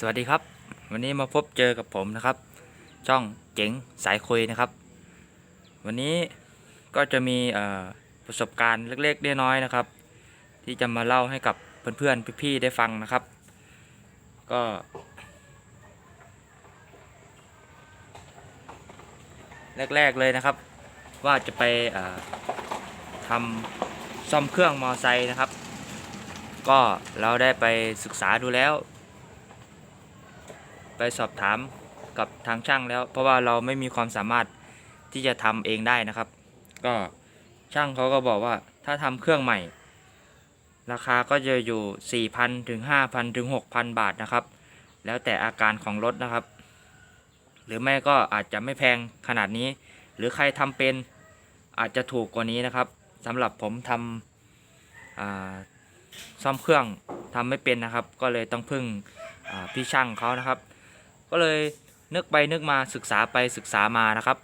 สวัสดีครับ วันนี้มาพบเจอกับผมนะครับ ช่องเจ๋งสายคุยนะครับ วันนี้ก็จะมีประสบการณ์เล็กๆน้อยๆนะครับ ที่จะมาเล่าให้กับเพื่อนๆพี่ๆได้ฟังนะครับ ก็ แรกๆเลยนะครับ ว่าจะไปทำซ่อมเครื่องมอไซค์นะครับ ก็เราได้ไปศึกษาดูแล้ว ไปสอบถามกับทางช่างแล้ว เพราะว่าเราไม่มีความสามารถที่จะทำเองได้นะครับ ก็ช่างเขาก็บอกว่าถ้าทำเครื่องใหม่ ราคาก็จะอยู่ 4,000 ถึง 5,000 ถึง 6,000 บาทนะครับ แล้วแต่อาการของรถนะครับ หรือไม่ก็อาจจะไม่แพงขนาดนี้ หรือใครทำเป็นอาจจะถูกกว่านี้นะครับสำหรับผมทำอ่าซ่อมเครื่องทำไม่เป็นนะครับ ก็เลยต้องพึ่งพี่ช่างเขานะครับ ก็เลยนึกไปนึกมาศึกษาไปศึกษามานะครับ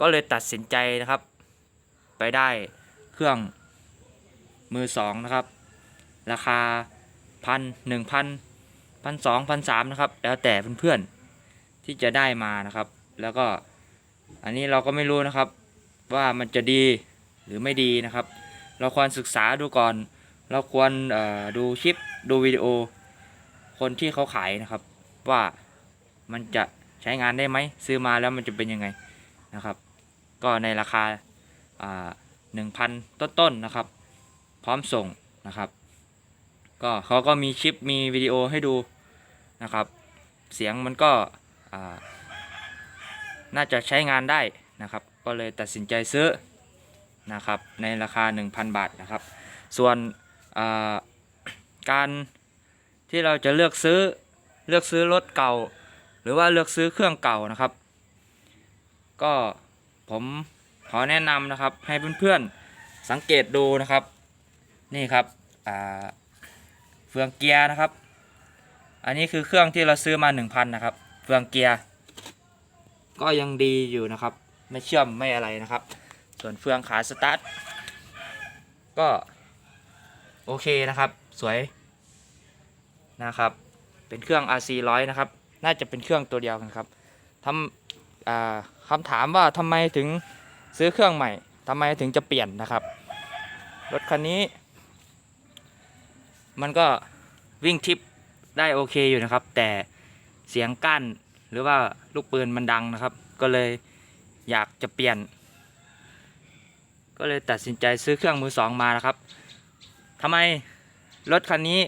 ก็เลยตัดสินใจนะครับ ไปได้เครื่องมือสองนะครับ ราคาพันหนึ่งพันพันสองพันสามนะครับ แล้วแต่เพื่อนๆที่จะได้มานะครับ แล้วก็อันนี้เราก็ไม่รู้นะครับว่ามันจะดีหรือไม่ดีนะครับ เราควรศึกษาดูก่อน เราควรดูคลิปดูวิดีโอ คนที่เขาขายนะครับ ว่ามันจะใช้งานได้ไหมซื้อมาแล้วมันจะเป็นยังไงนะครับ ก็ในราคาหนึ่งพันต้นๆนะครับ พร้อมส่งนะครับ ก็เขาก็มีคลิปมีวิดีโอให้ดูนะครับ เสียงมันก็น่าจะใช้งานได้นะครับ ก็เลยตัดสินใจซื้อนะครับในราคา 1,000 บาทนะครับ ส่วนการที่เราจะเลือกซื้อ เลือกซื้อรถเก่า หรือว่าเลือกซื้อเครื่องเก่านะครับ ก็ผมขอแนะนำนะครับ ให้เพื่อนๆสังเกตดูนะครับ นี่ครับอ่าเฟืองเกียร์นะครับ อันนี้คือเครื่องที่เราซื้อมา 1,000นะครับ เฟืองเกียร์ก็ยังดีอยู่นะครับ ไม่เชื่อมไม่อะไรนะครับ ส่วนเฟืองขาสตาร์ทก็โอเคนะครับ สวยนะครับ เป็นเครื่อง RC 100นะครับ น่าจะเป็นเครื่องตัวเดียวกันครับทำอ่าคำถามว่าทำไมถึงซื้อเครื่องใหม่ทำไมถึงจะเปลี่ยนนะครับ รถคันนี้ มันก็วิ่งทริปได้โอเคอยู่นะครับ แต่เสียงกั้นหรือว่าลูกปืนมันดังนะครับ ก็เลยอยากจะเปลี่ยน ก็เลยตัดสินใจซื้อเครื่องมือสองมานะครับทำไมรถคันนี้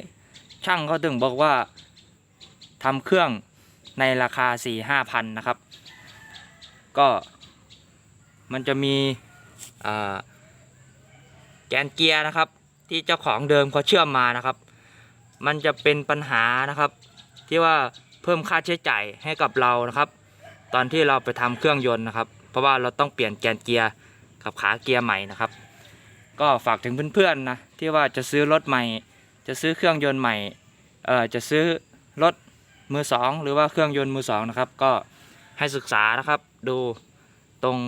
ช่างเขาถึงบอกว่า ทำเครื่องในราคา4 5พันนะครับ ก็มันจะมีแกนเกียร์นะครับ ที่เจ้าของเดิมเขาเชื่อมมานะครับ มันจะเป็นปัญหานะครับ ที่ว่าเพิ่มค่าใช้จ่ายให้กับเรานะครับ ตอนที่เราไปทำเครื่องยนต์นะครับ เพราะว่าเราต้องเปลี่ยนแกนเกียร์กับขาเกียร์ใหม่นะครับ ก็ฝากถึงเพื่อนๆนะที่ว่าจะซื้อรถใหม่ จะซื้อเครื่องยนต์ใหม่เอ่อจะซื้อรถ มือสองหรือว่าเครื่องยนต์มือสองนะครับ ก็ให้ศึกษานะครับ ดูตรง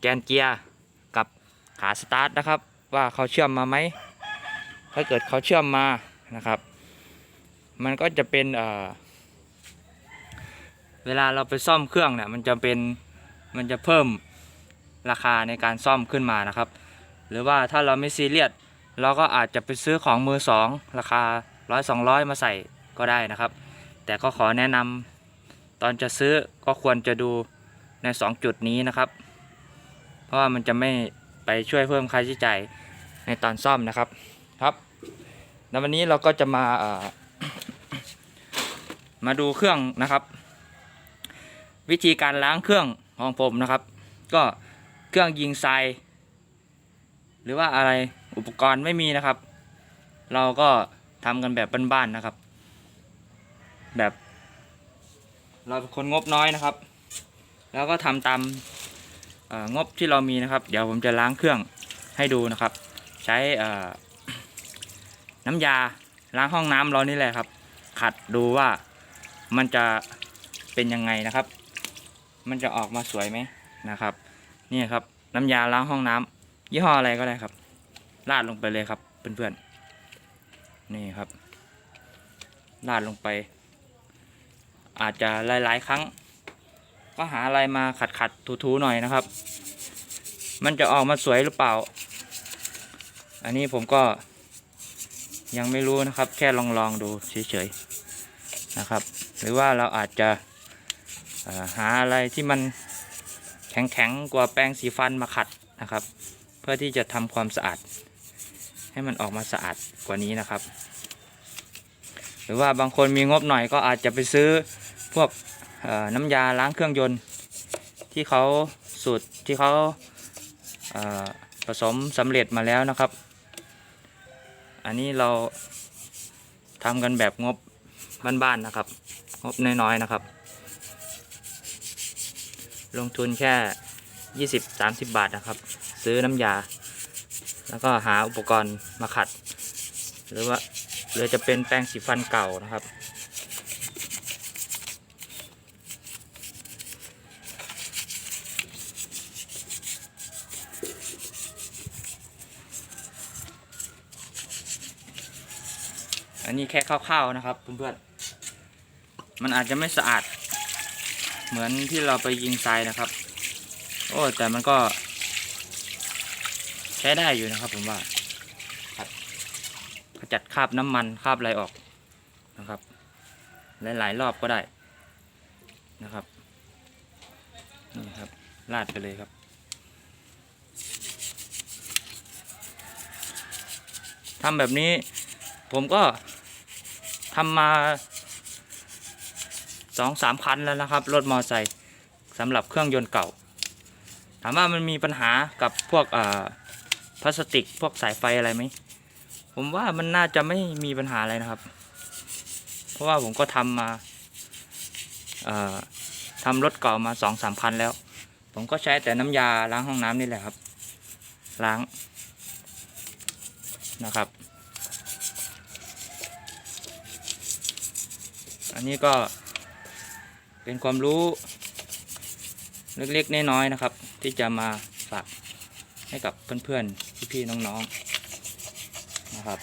แกนเกียร์กับขาสตาร์ทนะครับ ว่าเขาเชื่อมมาไหมถ้าเกิดเขาเชื่อมมานะครับ มันก็จะเป็นเอ่อเวลาเราไปซ่อมเครื่องเนี่ยมันจะเป็นมันจะเพิ่มราคาในการซ่อมขึ้นมานะครับ หรือว่าถ้าเราไม่ซีเรียสเราก็อาจจะไปซื้อของมือสองราคาร้อยสองร้อยมาใส่ก็ได้นะครับ แต่ก็ขอแนะนำตอนจะซื้อก็ควรจะดูใน 2 จุดนี้นะครับ เพราะว่ามันจะไม่ไปช่วยเพิ่มค่าใช้จ่ายในตอนซ่อมนะครับครับแล้ววันนี้เราก็จะมาเอ่อมาดูเครื่องนะครับ วิธีการล้างเครื่องของผมนะครับ ก็เครื่องยิงทรายหรือว่าอะไรอุปกรณ์ไม่มีนะครับ เราก็ทำกันแบบบ้านๆนะครับ แบบ เราเป็นคนงบน้อยนะครับ แล้วก็ทำตามงบที่เรามีนะครับ เดี๋ยวผมจะล้างเครื่องให้ดูนะครับ ใช้น้ำยาล้างห้องน้ำเรานี่แหละครับ ขัดดูว่ามันจะเป็นยังไงนะครับ มันจะออกมาสวยไหมนะครับ นี่ครับน้ำยาล้างห้องน้ำยี่ห้ออะไรก็ได้ครับราดลงไปเลยครับเพื่อนๆนี่ครับราดลงไป อาจจะหลายๆ ครั้ง ก็หาอะไรมาขัดขัดถูถูๆหน่อยนะครับ มันจะออกมาสวยหรือเปล่า อันนี้ผมก็ยังไม่รู้นะครับ แค่ลองลองดูเฉยๆนะครับ หรือว่าเราอาจจะหาอะไรที่มันแข็งๆกว่าแปรงสีฟันมาขัดนะครับ เพื่อที่จะทำความสะอาด ให้มันออกมาสะอาดกว่านี้นะครับ หรือว่าบางคนมีงบหน่อยก็อาจจะไปซื้อ พวกน้ำยาล้างเครื่องยนต์ ที่เขาสูตรที่เขาผสมสำเร็จมาแล้วนะครับ อันนี้เราทำกันแบบงบบ้านๆนะครับ งบน้อยๆนะครับ ลงทุนแค่ 20-30 บาทนะครับ ซื้อน้ำยา แล้วก็หาอุปกรณ์มาขัด หรือว่าหรือจะเป็นแปรงสีฟันเก่านะครับ อันนี้แค่คร่าวๆนะครับเพื่อนๆ มันอาจจะไม่สะอาด เหมือนที่เราไปยิงทรายนะครับ โอ้แต่มันก็ ใช้ได้อยู่นะครับผมว่าครับขจัดคราบน้ำมันคราบอะไรออกนะครับ หลายๆรอบก็ได้นะครับนี่ครับลาดไปเลยครับ ทำแบบนี้ผมก็ ทำมาสองสามคันแล้วนะครับ รถมอไซค์สำหรับเครื่องยนต์เก่า ถามว่ามันมีปัญหากับพวกพลาสติกพวกสายไฟอะไรไหม ผมว่ามันน่าจะไม่มีปัญหาอะไรนะครับ เพราะว่าผมก็ทำมาทำรถเก่ามาสองสามคันแล้ว ผมก็ใช้แต่น้ำยาล้างห้องน้ำนี่แหละครับ ล้างนะครับ อันนี้ก็เป็นความรู้เล็กๆน้อยๆนะครับ ที่จะมาฝากให้กับเพื่อนๆพี่ๆน้องๆนะครับ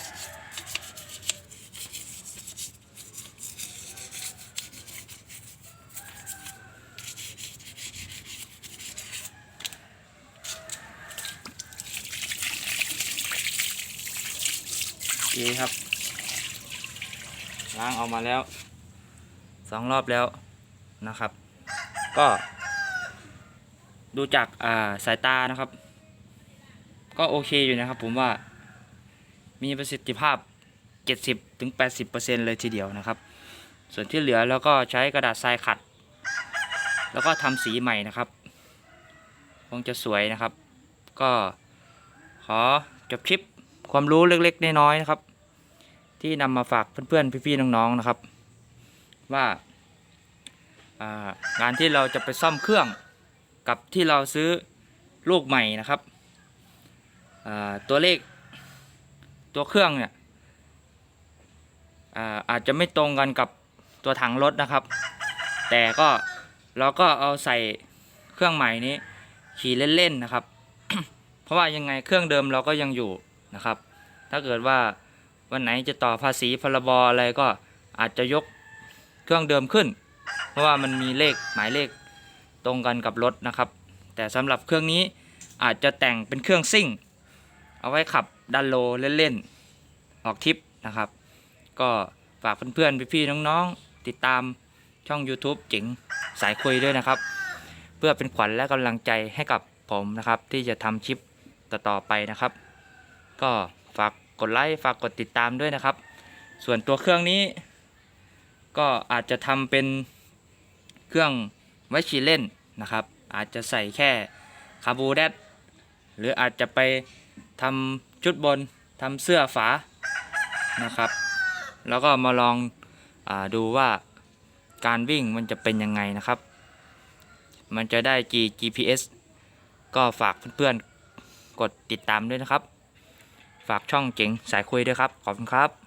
โอเคครับล้างออกมาแล้ว สองรอบแล้วนะครับ ก็ ดูจากอ่าสายตานะครับ ก็โอเคอยู่นะครับ ผมว่า มีประสิทธิภาพ 70ถึง80%เลยทีเดียวนะครับ ส่วนที่เหลือแล้วก็ใช้กระดาษทรายขัด แล้วก็ทำสีใหม่นะครับ คงจะสวยนะครับ ก็ขอจบคลิปความรู้เล็กๆน้อยๆนะครับ ที่นำมาฝากเพื่อนๆ พี่ๆ น้องๆ นะครับ ว่าอ่างานที่เราจะไปซ่อมเครื่องกับที่เราซื้อลูกใหม่นะครับตัวเลขตัวเครื่องเนี่ยอาอาจจะไม่ตรงกันกับตัวถังรถนะครับ แต่ก็เราก็เอาใส่เครื่องใหม่นี้ขี่เล่นๆนะครับ เพราะว่ายังไงเครื่องเดิมเราก็ยังอยู่นะครับ ถ้าเกิดว่าวันไหนจะต่อภาษีพรบอะไรก็อาจจะยก เครื่องเดิมขึ้น เพราะว่ามันมีเลขหมายเลขตรงกันกับรถนะครับ แต่สำหรับเครื่องนี้อาจจะแต่งเป็นเครื่องซิ่ง เอาไว้ขับดันโลเล่นๆออกทริปนะครับ ก็ฝากเพื่อนๆพี่ๆน้องๆติดตามช่อง YouTube เจ๋งสายคุยด้วยนะครับ เพื่อเป็นขวัญและกำลังใจให้กับผมนะครับ ที่จะทำคลิปต่อๆไปนะครับ ก็ฝากกดไลค์ฝากกดติดตามด้วยนะครับ ส่วนตัวเครื่องนี้ ก็อาจจะทำเป็นเครื่องไว้ขี่เล่นนะครับ อาจจะใส่แค่คาร์บูแดดหรืออาจจะไปทำชุดบนทำเสื้อฝานะครับ แล้วก็มาลองอดูว่าการวิ่งมันจะเป็นยังไงนะครับ มันจะได้ G GPS ก็ฝากเพื่อนๆกดติดตามด้วยนะครับ ฝากช่องเจ๋งสายคุยด้วยครับ ขอบคุณครับ